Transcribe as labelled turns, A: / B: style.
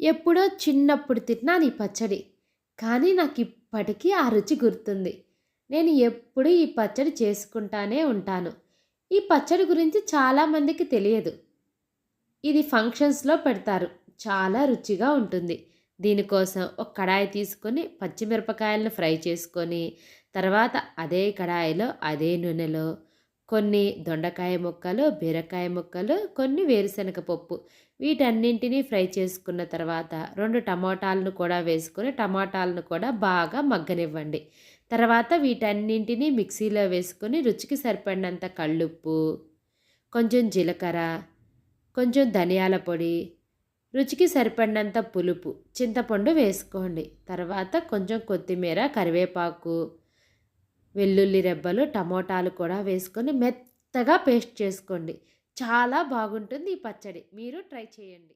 A: ఎప్పుడో చిన్నప్పుడు తిన్నాను ఈ పచ్చడి కానీ నాకు ఇప్పటికీ ఆ రుచి గుర్తుంది. నేను ఎప్పుడు ఈ పచ్చడి చేసుకుంటానే ఉంటాను. ఈ పచ్చడి గురించి చాలామందికి తెలియదు. ఇది ఫంక్షన్స్లో పెడతారు. చాలా రుచిగా ఉంటుంది. దీనికోసం ఒక కడాయి తీసుకొని పచ్చిమిరపకాయలను ఫ్రై చేసుకొని తర్వాత అదే కడాయిలో అదే నూనెలో కొన్ని దొండకాయ ముక్కలు బీరకాయ ముక్కలు కొన్ని వేరుశనగ పప్పు. వీటన్నింటినీ ఫ్రై చేసుకున్న తర్వాత రెండు టమాటాలను కూడా వేసుకొని టమాటాలను కూడా బాగా మగ్గనివ్వండి. తర్వాత వీటన్నింటినీ మిక్సీలో వేసుకొని రుచికి సరిపడినంత కళ్ళుప్పు కొంచెం జీలకర్ర కొంచెం ధనియాల పొడి రుచికి సరిపడినంత పులుపు చింతపండు వేసుకోండి. తర్వాత కొంచెం కొత్తిమీర కరివేపాకు వెల్లుల్లి రెబ్బలు టమోటాలు కూడా వేసుకొని మెత్తగా పేస్ట్ చేసుకోండి. చాలా బాగుంటుంది ఈ పచ్చడి. మీరు ట్రై చేయండి.